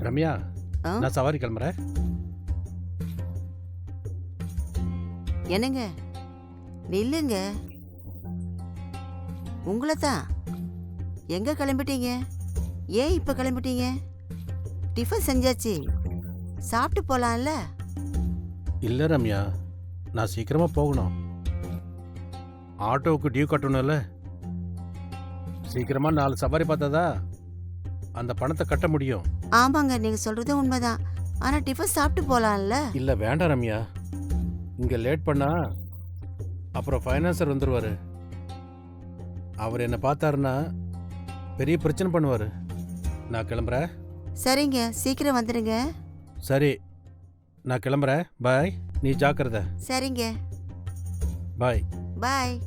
ரம்யா ஆ? நான் சவாரி கிளம்புறேன். என்னங்க? நில்லுங்க. உங்களை தான் எங்க கிளம்பிட்டீங்க? ஏன் இப்போ கிளம்பிட்டீங்க? டிஃபன் செஞ்சாச்சு. சாப்பிட்டு போலாம்ல? இல்லை ரம்யா நான் சீக்கிரமாக போகணும். ஆட்டோவுக்கு டியூ கட்டணும்ல. சீக்கிரமாக நாலு சவாரி பார்த்ததா? அந்த பணத்தை கட்ட முடியும். ஆமாங்க நீங்க சொல்றது உண்மைதான். ஆனா டிஃபன் சாப்பிட்டு போலாம்ல? இல்லை வேண்டாம் ரம்யா. இங்கே லேட் பண்ணா அப்புறம் ஃபைனான்சர் வந்துடுவார் அவர் என்னை பார்த்தாருன்னா பெரிய பிரச்சனை பண்ணுவார். நான் கிளம்புறேன். சரிங்க சீக்கிரம் வந்துடுங்க சரி நான் கிளம்புறேன். பாய் நீ ஜாக்கிரதை. சரிங்க. பாய். பாய்.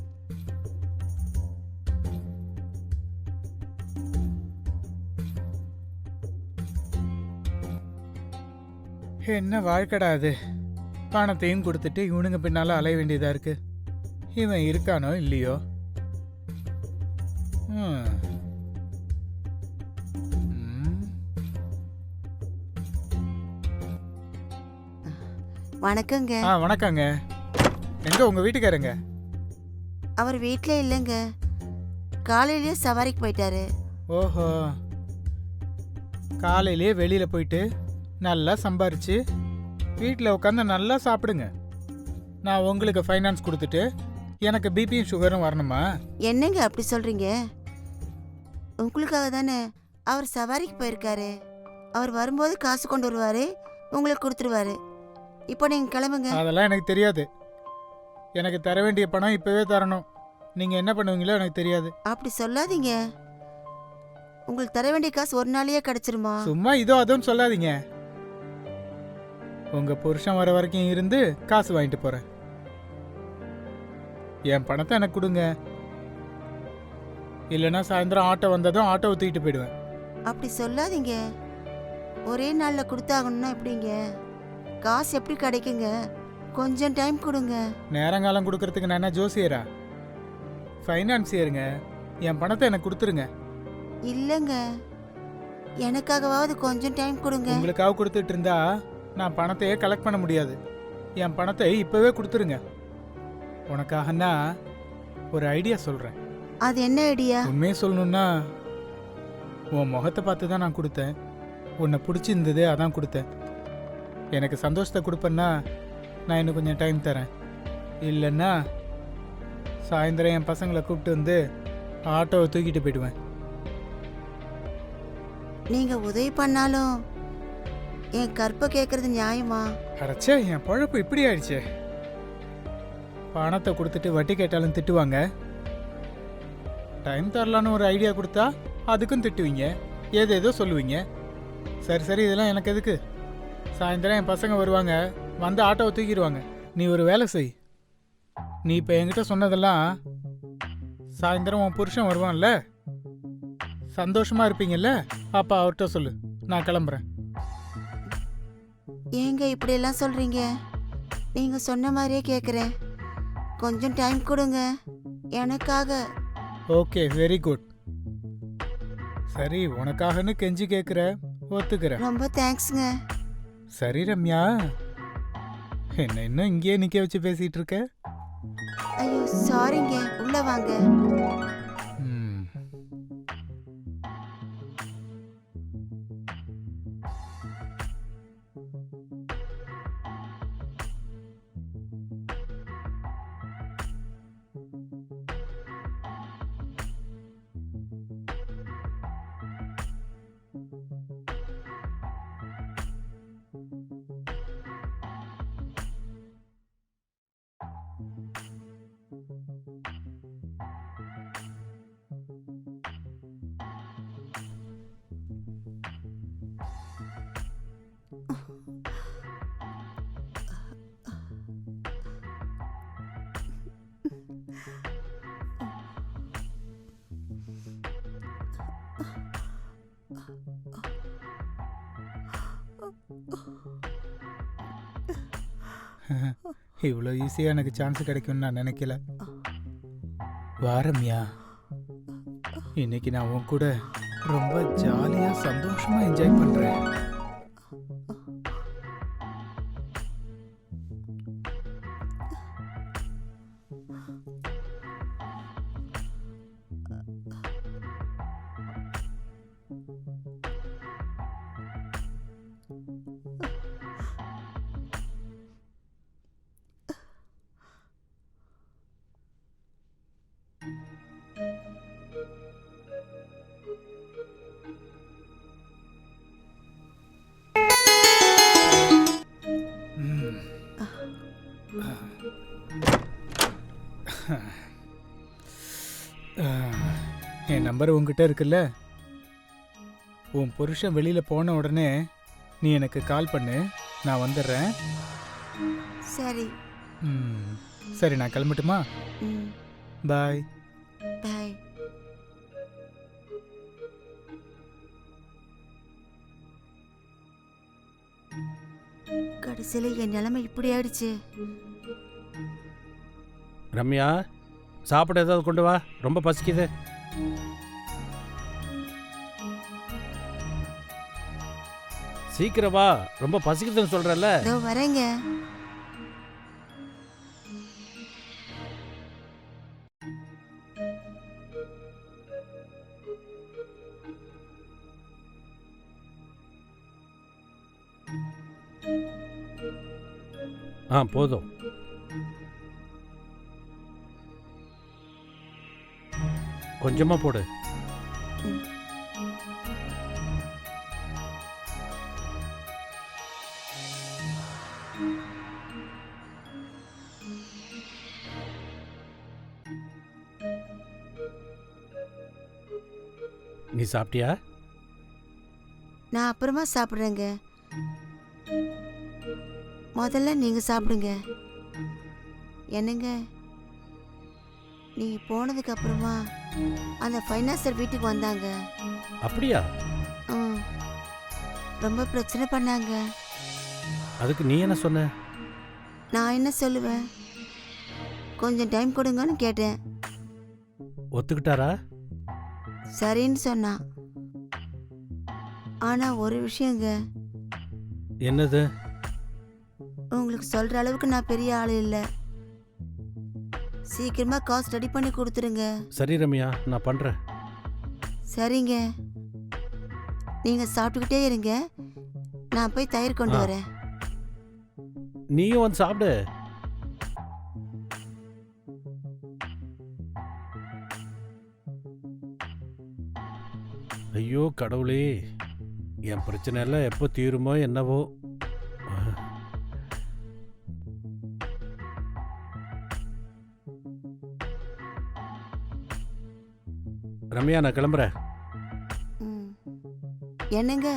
என்ன வாழ்க்கடா அது? பணத்தையும் கொடுத்துட்டு இவனுங்க பின்னால அலைய வேண்டியதா இருக்கு. இவன் இருக்கானோ இல்லையோ. வணக்கங்க. ஆ வணக்கங்க. எங்க உங்க வீட்டுக்காரங்க அவர் வீட்டில் இல்லைங்க. காலையிலேயே சவாரிக்கு போயிட்டாரு. ஓஹோ. காலையிலேயே வெளியில போயிட்டு நல்லா சம்பாரிச்சு வீட்டில் உட்காந்து நல்லா சாப்பிடுங்க. நான் உங்களுக்கு ஃபைனான்ஸ் கொடுத்துட்டு எனக்கு பிபியும் சுகரும் வரணுமா? என்னங்க அப்படி சொல்றீங்க? உங்களுக்காக தானே அவர் சவாரிக்கு போயிருக்காரு. அவர் வரும்போது காசு கொண்டு வருவாரு உங்களுக்கு கொடுத்துருவாரு. இப்போ நீங்க கிளம்புங்க. அதெல்லாம் எனக்கு தெரியாது. எனக்கு தர வேண்டிய பணம் இப்பவே தரணும். நீங்க என்ன பண்ணுவீங்களோ எனக்கு தெரியாது. அப்படி சொல்லாதீங்க. உங்களுக்கு தர வேண்டிய காசு ஒரு நாளையே கிடைச்சிருமா? சும்மா இதோ அதுவும் சொல்லாதீங்க. உங்க புருஷன் வர வரைக்கும் இருந்து காசு வாங்கிட்டு போறேன். என் பணத்தை எனக்கு கொடுங்க. இல்லைன்னா சாயந்தரம் ஆட்டோ வந்ததும் ஆட்டோவை தூக்கிட்டு போயிடுவேன். அப்படி சொல்லாதீங்க. ஒரே நாள்ல கொடுத்தாகணும்னா எப்படிங்க? காசு எப்படி கிடைக்குங்க? கொஞ்சம் டைம் கொடுங்க. நேரங்காலம் கொடுக்கறதுக்கு நான் என்ன ஜோசியரா? ஃபைனான்சியருங்க. என் பணத்தை எனக்கு கொடுத்துருங்க. இல்லைங்க. எனக்காகவாவது கொஞ்சம் டைம் கொடுங்க. உங்களுக்காக கொடுத்துட்டு இருந்தா நான் பணத்தையே கலெக்ட் பண்ண முடியாது. என் பணத்தை இப்பவே கொடுத்துருங்க. உனக்காகன்னா ஒரு ஐடியா சொல்றேன். அது என்ன ஐடியா உண்மையை சொல்லணும்னா உன் முகத்தை பார்த்து தான் நான் கொடுத்தேன். உன்னை பிடிச்சிருந்தது அதான் கொடுத்தேன். எனக்கு சந்தோஷத்தை கொடுப்பேன்னா நான் இன்னும் கொஞ்சம் டைம் தரேன். இல்லைன்னா சாயந்தரம் என் பசங்களை கூப்பிட்டு வந்து ஆட்டோவை தூக்கிட்டு போயிடுவேன். நீங்க உதவி பண்ணாலும் என் கற்பை கேட்கறது நியாயமா? அரைச்சே என் பழப்பு இப்படி ஆயிடுச்சே. பணத்தை கொடுத்துட்டு வட்டி கேட்டாலும் திட்டுவாங்க. டைம் தரலான்னு ஒரு ஐடியா கொடுத்தா அதுக்கும் திட்டுவீங்க. ஏதேதோ சொல்லுவீங்க. சரி சரி இதெல்லாம் எனக்கு எதுக்கு? சாயந்தரம் என் பசங்க வருவாங்க. வந்து ஆட்டோவை தூக்கிடுவாங்க. நீ ஒரு வேலை செய். நீ இப்போ என்கிட்ட சொன்னதெல்லாம் சாயந்தரம் உன் புருஷன் வருவான்ல? சந்தோஷமாக இருப்பீங்கல்ல? அப்பா அவர்கிட்ட சொல்லு. நான் கிளம்புறேன். ஏங்க இப்படியெல்லாம் சொல்றீங்க? நீங்க சொன்ன மாதிரியே கேட்குறேன் கொஞ்சம் டைம் கொடுங்க. எனக்காக. Okay very good. சரி உனக்காகன்னு கெஞ்சி கேட்குற ஒத்துக்கிறேன். ரொம்ப தேங்க்ஸ்ங்க. சரி ரம்யா. என்ன இன்னும் இங்கேயே நிக்க வச்சு பேசிட்டு இருக்க? ஐயோ சாரிங்க. உள்ள வாங்க. இவ்வளோ ஈஸியாக எனக்கு சான்ஸ் கிடைக்கும்னு நான் நினைக்கல. வாரம்யா இன்னைக்கு நான் உன் கூட ரொம்ப ஜாலியாக சந்தோஷமாக என்ஜாய் பண்ணுறேன் நம்பர் உங்ககிட்ட இருக்குல்ல? உன் புருஷன் வெளியில் போன உடனே நீ எனக்கு கால் பண்ணு. நான் வந்துடுறேன். சரி. ம், சரி நான் கிளம்பட்டுமா? பாய். பாய். கடைசியில் என் நிலைமை இப்படி ஆயிடுச்சு. ரம்யா சாப்பிட ஏதாவது கொண்டு வா. ரொம்ப பசிக்குது. சீக்கிரம் வா. ரொம்ப பசிக்குதுன்னு சொல்றல இதோ வரேங்க. ஆ போதும். கொஞ்சமா போடு. நீ சாப்பிட்டியா? நான் அப்புறமா சாப்பிட்றேங்க. முதல்ல நீங்க சாப்பிடுங்க. என்னங்க? நீங்க போனதுக்கு அப்புறமா அந்த ஃபைனான்சர் வீட்டுக்கு வந்தாங்க. அப்படியா? ம் ரொம்ப பிரச்சனை பண்ணாங்க. அதுக்கு நீ என்ன சொன்ன? நான் என்ன சொல்லுவேன்? கொஞ்சம் டைம் கொடுங்கன்னு கேட்டேன். ஒத்துக்கிட்டாரா? சரின்னு சொன்னான் ஆனா ஒரு விஷயங்க. என்னது? உங்களுக்கு சொல்ற அளவுக்கு நான் பெரிய ஆள் இல்லை. சீக்கிரமா காசு ரெடி பண்ணி கொடுத்துருங்க. சரி ரம்யா நான் பண்றேன். சரிங்க. நீங்க சாப்பிட்டுக்கிட்டே இருங்க. நான் போய் தயிர் கொண்டு. வரேன். நீயும் வந்து சாப்பிடு. ஐயோ கடவுளே என் பிரச்சனை எல்லாம் எப்போ தீருமோ என்னவோ. ரம்யா நான் கிளம்புறேன். என்னங்க?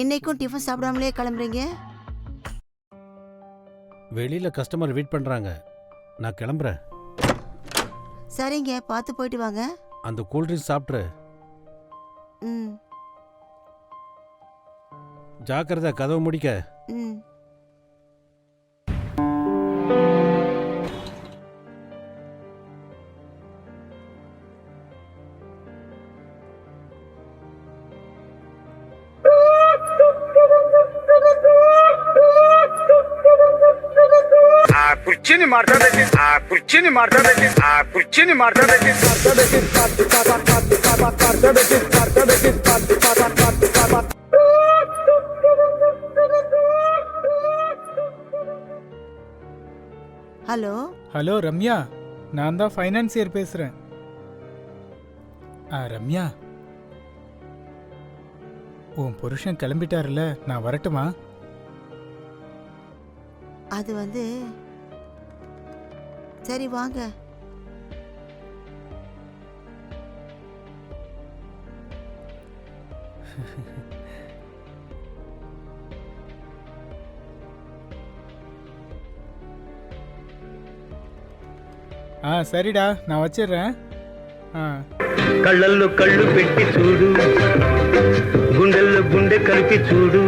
இன்னைக்கும் டிஃபன் சாப்பிடாமலே கிளம்புறீங்க? வெளியில கஸ்டமர் வெயிட் பண்றாங்க. நான் கிளம்புறேன். சரிங்க பார்த்து போயிட்டு வாங்க. அந்த கூல்ட்ரிங்க்ஸ் சாப்பிட்ரு ம் ஜாக்கிரதை கதவு முடிக்க ம் ಆ ಕುರ್ಚಿನಿ ಮಾಡ್ತಾ ಬೇಕಿ ಆ ಕುರ್ಚಿನಿ ಮಾಡ್ತಾ ಬೇಕಿ ಆ ಕುರ್ಚಿನಿ ಮಾಡ್ತಾ ಬೇಕಿ ஹலோ ஹலோ ரம்யா நான் தான் ஃபைனான்சியர் பேசுகிறேன் ஆ ரம்யா உன் புருஷன் கிளம்பிட்டாருல நான் வரட்டுமா அது வந்து சரி வாங்க ஆ சரிடா நான் வச்சிடுறேன் ఆ, కళ్ళల్లో కళ్ళు పెట్టి చూడు గుండెల్లో గుండె కలిపి చూడు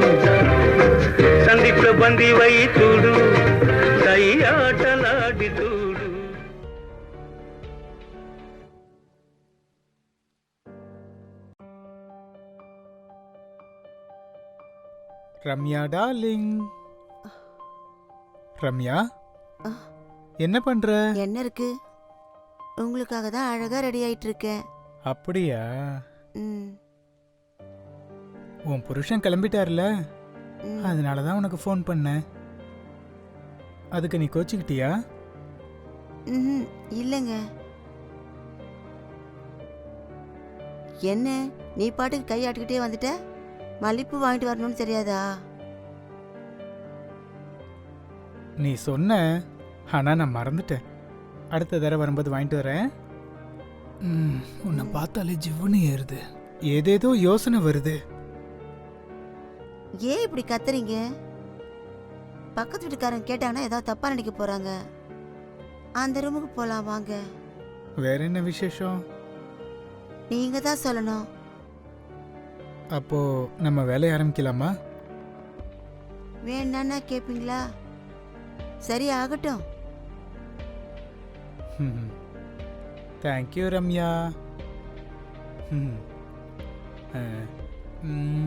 సందీప్లో బందీవై చూడు సై ఆటలాడి చూడు ரம்யா டார்லிங். ரம்யா. என்ன பண்ற? என்ன இருக்கு? உங்களுக்காக தான் அழகா ரெடி ஆயிட்டு இருக்கேன் அப்படியா உன் புருஷன் கிளம்பிட்டாருல. அதனால தான் உனக்கு ஃபோன் பண்ணேன். அதுக்கு நீ கோச்சிக்கிட்டியா? இல்லைங்க. என்ன? நீ பாட்டுக்கு கையாட்டுக்கிட்டே வந்துட்ட? மல்லிப்பூ வாங்கிட்டு வரணும்னு தெரியாதா? நீ சொன்ன ஆனா நான் மறந்துட்டேன். அடுத்த தடவை வரும்போது வாங்கிட்டு வரேன். ம், உன்னை பார்த்தாலே ஜிவ்வுன்னு ஏறுது. ஏதேதோ யோசனை வருது. ஏன் இப்படி கத்துறீங்க? பக்கத்து வீட்டுக்காரங்க கேட்டாங்கன்னா ஏதாவது தப்பா நினைக்க போறாங்க. அந்த ரூமுக்கு போலாம் வாங்க. வேற என்ன விசேஷம்? நீங்க தான் சொல்லணும். அப்போ நம்ம வேலைய ஆரம்பிக்கலாமா? வேணான்னா கேப்பீங்களா? சரி ஆகட்டும். Thank you Ramya. ம்.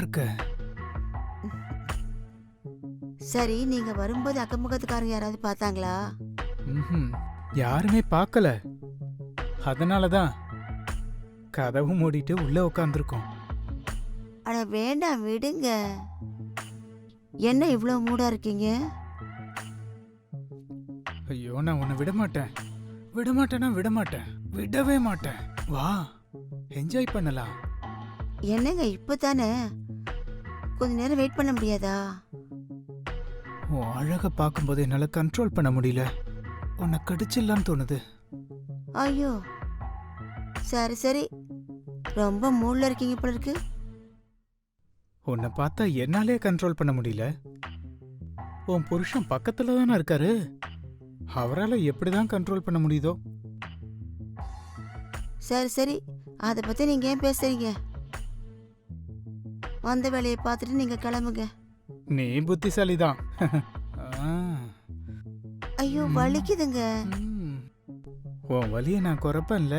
இருக்க. சரி நீங்க வரும்போது அக்கம்பக்கத்துக்காரங்க யாராவது பார்த்தாங்களா? ம்ஹும். யாருமே பார்க்கல. அதனால தான் கதவு மூடிட்டு உள்ள உட்காந்துருக்கோம் அட வேண்டாம் விடுங்க. என்ன இவ்வளோ மூடா இருக்கீங்க? ஐயோ நான் உன்னை விட மாட்டேன். விட மாட்டேன்னா விட மாட்டேன். விடவே மாட்டேன். வா என்ஜாய் பண்ணலாம். என்னங்க இப்போ தானே கொஞ்ச நேரம் வெயிட் பண்ண முடியாதா? உன் அழகை பார்க்கும்போது என்னால் கண்ட்ரோல் பண்ண முடியல. உன்னை கடிச்சிடலான்னு தோணுது. ஐயோ. சரி சரி. ரொம்ப மூடில் இருக்கீங்க போல இருக்கு. உன்னை பார்த்தா என்னாலே கண்ட்ரோல் பண்ண முடியல. உன் புருஷன் பக்கத்துல தானே இருக்காரு. அவரால் எப்படி தான் கண்ட்ரோல் பண்ண முடியுதோ? சரி சரி. அதை பற்றி நீங்கள் ஏன் பேசுறீங்க? வந்த வேலையை பார்த்துட்டு நீங்கள் கிளம்புங்க. நீ புத்திசாலி தான் ஐயோ வலிக்குதுங்க. உன் வலியை நான் குறைப்பேன்ல.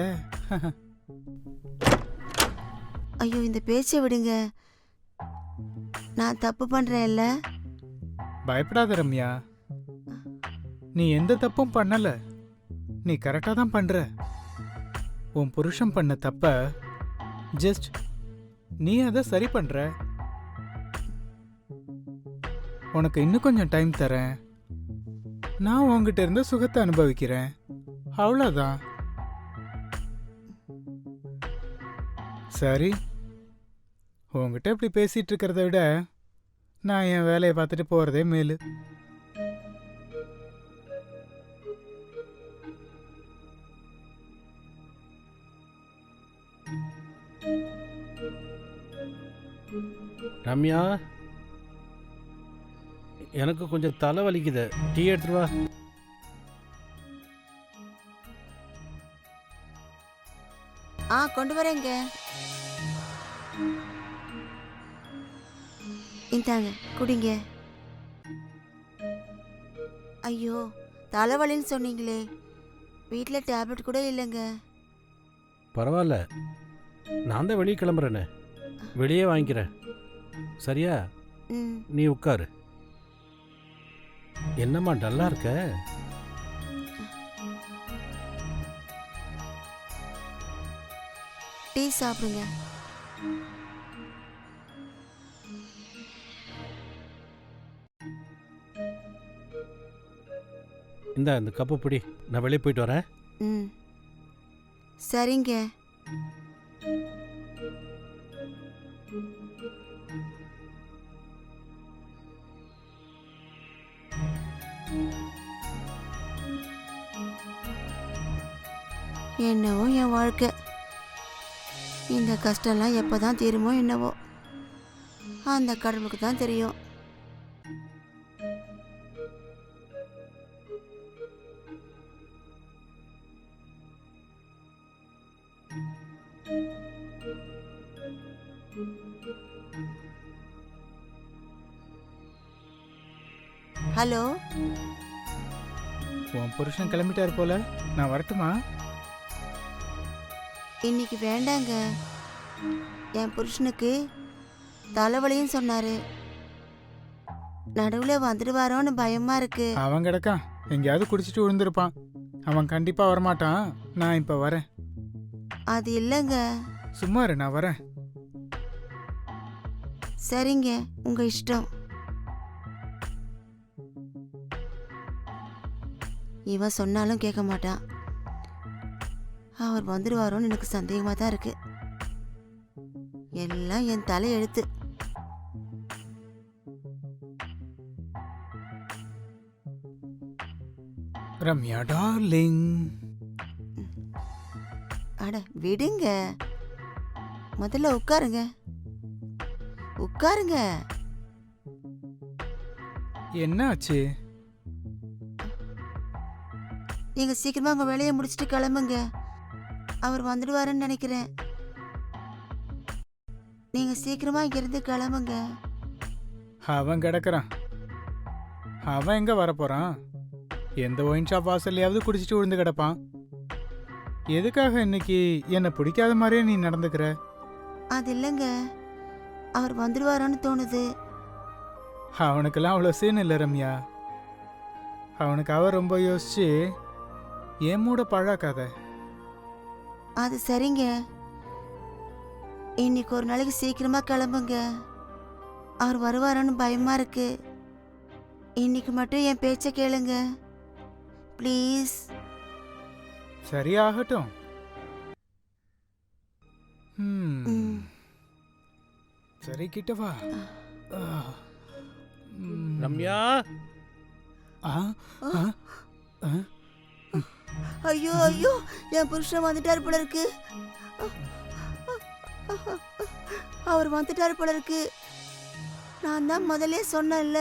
ஐயோ இந்த பேச்சை விடுங்க. நான் தப்பு பண்ணுறேன்ல பயப்படாத ரம்யா. நீ எந்த தப்பும் பண்ணல. நீ கரெக்டாக தான் பண்ற. உன் புருஷன் பண்ண தப்ப ஜஸ்ட் நீ அதை சரி பண்ற. உனக்கு இன்னும் கொஞ்சம் டைம் தரேன். நான் உன்கிட்ட இருந்து சுகத்தை அனுபவிக்கிறேன். அவ்வளோதான் சரி. உன்கிட்ட இப்படி பேசிகிட்டு இருக்கிறத விட நான் என் வேலையை பார்த்துட்டு போகிறதே மேலு. ரம்யா? எனக்கு கொஞ்சம் தலை வலிக்குது. டீ எடுத்துட்டு வா. ஆ கொண்டு வரேங்க. இந்தாங்க குடிங்க. ஐயோ தலைவலின்னு சொன்னீங்களே. வீட்டில் டேப்லெட் கூட இல்லைங்க. பரவாயில்ல. நான் தான் வெளியே கிளம்புறேனே. வெளியே வாங்கிக்கிறேன். சரியா? நீ உட்காரு. என்னம்மா டல்லா இருக்க? டீ சாப்பிடுங்க. இந்தா இந்த கப்பு பிடி. நான் வெளியே போயிட்டு வரேன். ம். சரிங்க. என்னவோ என் வாழ்க்கை. இந்த கஷ்டம்லாம் எப்போ தான் தீருமோ என்னவோ. அந்த கடவுளுக்கு தான் தெரியும். ஹலோ? உன் புருஷன் கிளம்பிட்டார் போல. நான் வரட்டுமா? இன்னைக்கு வேண்டாங்க. என் புருஷனுக்கு தலைவலின்னு சொன்னாரு. நடுவுல வந்துடுவாரோன்னு பயமா இருக்கு. அவன் கிடக்கான் எங்கேயாவது குடிச்சிட்டு விழுந்திருப்பான். அவன் கண்டிப்பா வரமாட்டான். நான் இப்ப வரேன். அது இல்லைங்க. சும்மா இரு நான் வரேன். சரிங்க உங்க இஷ்டம். இவன் சொன்னாலும் கேட்க மாட்டான். அவர் வந்துடுவாரோன்னு எனக்கு சந்தேகமா தான் இருக்கு. எல்லாம் என் தலை எழுத்து. ரம்யா டார்லிங். அட விடுங்க. முதல்ல உட்காருங்க. உட்காருங்க. என்ன ஆச்சு நீங்க சீக்கிரமா உங்க வேலையை முடிச்சிட்டு கிளம்புங்க. அவர் வந்துடுவாருன்னு நினைக்கிறேன். நீங்க சீக்கிரமா இங்கிருந்து கிளம்புங்க. அவன் கிடக்குறான். அவன் எங்க வரப்போறான்? எந்த ஒயின் ஷாப் வாசல்லையாவது குடிச்சிட்டு விழுந்து கிடப்பான். எதுக்காக இன்னைக்கு என்னை பிடிக்காத மாதிரியே நீ நடந்துக்கிற? அது இல்லைங்க. அவர் வந்துடுவாரோன்னு தோணுது. அவனுக்கெல்லாம் அவ்வளோ சீன் இல்லை ரம்யா. அவனுக்கு அவ ரொம்ப யோசிச்சு ஏன் மூட பழாக்காத? அது சரிங்க. இன்னைக்கு ஒரு நாளைக்கு சீக்கிரமா கிளம்புங்க. அவர் வருவாரோன்னு பயமா இருக்கு. இன்னைக்கு மட்டும் என் பேச்ச கேளுங்க. ப்ளீஸ் சரியாகட்டும். ம், ம். சரி கிட்ட வா. ஆ. ம். ரம்யா. ஆ, ஆ, ஆ. ஐயோ ஐயோ என் புருஷன் வந்துட்டாரு போல இருக்கு. அவர் வந்துட்டாரு போல இருக்கு. நான் தான் முதல்ல சொன்னேன்ல.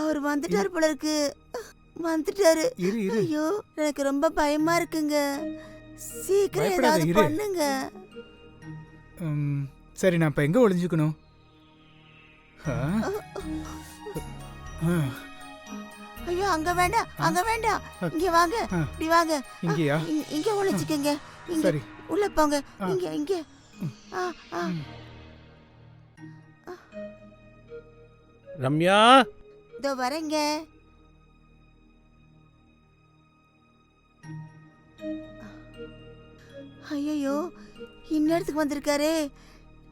அவர் வந்துட்டாரு போல இருக்கு. வந்துட்டாரு. ஐயோ எனக்கு ரொம்ப பயமா இருக்குங்க. சீக்கிரம் ஏதாவது. பண்ணுங்க. சரி நான் இப்போ எங்கே ஒளிஞ்சுக்கணும்? ஐயோ அங்க வேண்டாம் அங்க வேண்டாம். இங்க வாங்க. இப்படி வாங்க. இங்கேயா? இங்க- இங்க ஒளிச்சுக்கங்க. இங்க உள்ள போங்க. இங்க இங்க. ஆ, ஆ. ரம்யா? இதோ வரேங்க. ஐயோ இந்நேரத்துக்கு வந்திருக்காரே.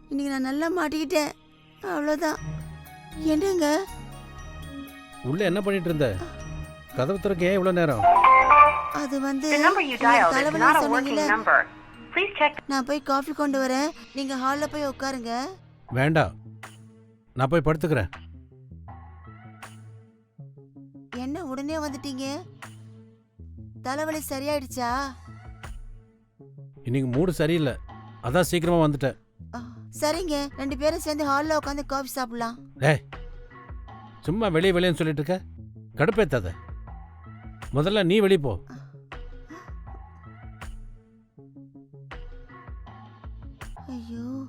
இன்னைக்கு நான் நல்லா மாட்டிக்கிட்டேன். அவ்வளோதான் என்னங்க? உள்ள என்ன பண்ணிட்டு இருந்த கதவு திறக்க ஏன் இவ்வளவு நேரம்? அது வந்து தலைவலி சொன்னீங்கல்ல. நான் போய் காஃபி கொண்டு வரேன். நீங்க ஹால்ல போய் உட்காருங்க. வேண்டாம் நான் போய் படுத்துக்கிறேன். என்ன உடனே வந்துட்டீங்க? தலைவலி சரியாயிடுச்சா? இன்னைக்கு மூடு சரியில்லை. அதான் சீக்கிரமா வந்துட்டேன். சரிங்க. ரெண்டு பேரும் சேர்ந்து ஹால்ல உட்காந்து காஃபி சாப்பிடலாம். டேய் சும்மா வெளியே வெளியேன்னு சொல்லிட்டு இருக்க? கடுப்பேத்தாத. முதல்ல நீ வெளியே போ. ஐயோ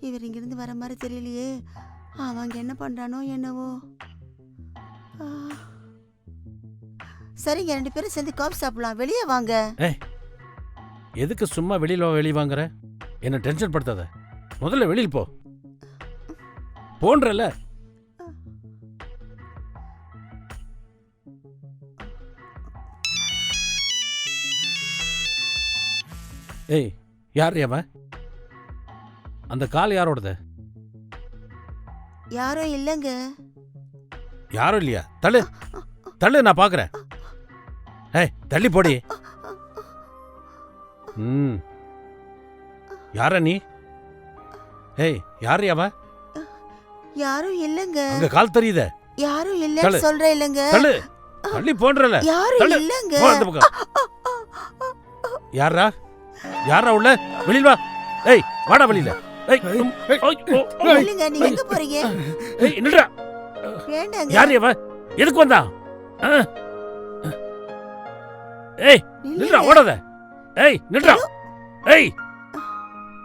இவர் இங்கிருந்து வர மாதிரி தெரியலையே. அவங்க என்ன பண்றானோ என்னவோ. ஆ. சரிங்க ரெண்டு பேரும் சேர்ந்து காஃபி சாப்பிடலாம். வெளியே வாங்க. எதுக்கு சும்மா வெளியில வெளியே வாங்குற? என்ன டென்ஷன் படுத்தாத. முதல்ல வெளியில் போ. போன்றல ஏய் யார் அவன்? அந்த கால் யாரோடது? யாரும் இல்லைங்க. யாரும் இல்லையா? தள்ளு. தள்ளு நான் பாக்குறேன் ஏய் தள்ளி போடி. ம். யார நீ? ஏய் யார் அவன் யாரும் இல்லைங்க. அங்க கால் தெரியுதே. யாரும். இல்லைன்னு சொல்றேன் இல்லைங்க. தள்ளு. தள்ளி போன்றல. யாரும். இல்லைங்க. போ அந்த பக்கம். யாரா யாரா உள்ள? வெளியில வா. ஏய் வாடா வெளியில. ஏய் இல்லைங்க நீங்க எங்க போறீங்க? ஏய் நில்றா வேண்டாங்க. யார் அவன் எதுக்கு வந்தா? ஆ? ஏய் நில்றா. ஓடாத. ஏய் நில்றா ஏய்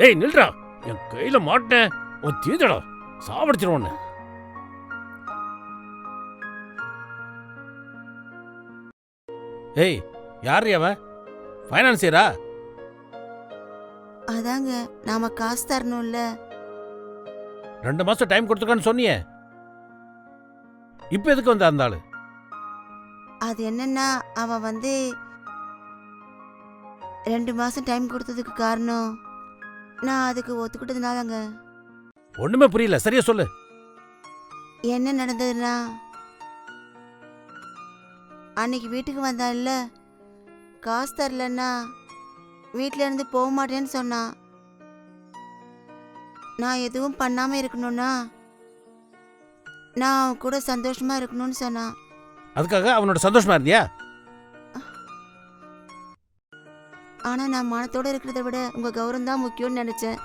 ஏய் நில்றா என் கையில மாட்டேன். உன் தீதடா சாவடிச்சிரும் ஏய் யார் அவன் ஃபைனான்சியரா அதாங்க நாம காசு தரணும்ல. ரெண்டு மாசம் டைம் கொடுத்துருக்கான்னு சொன்னியே. இப்போ எதுக்கு வந்த ஆளு? அது என்னன்னா அவன் வந்து ரெண்டு மாசம் டைம் கொடுத்ததுக்கு காரணம். நான் அதுக்கு ஒத்துக்கிட்டதுனாலங்க. ஒண்ணுமே புரியல. சரியா சொல்லு. என்ன நடந்ததுன்னா அன்னைக்கு வீட்டுக்கு வந்தான்ல காசு தரலன்னா வீட்ல இருந்து போக மாட்டேன்னு சொன்னான். நான் எதுவும் பண்ணாம இருக்கணும்னா நான் அவன் கூட சந்தோஷமா இருக்கணும்னு சொன்னான். அதுக்காக அவனோட சந்தோஷமா இருந்தியா? ஆனா நான் மனத்தோட இருக்கிறத விட உங்க கௌரவம் தான் முக்கியம்னு நினைச்சேன்.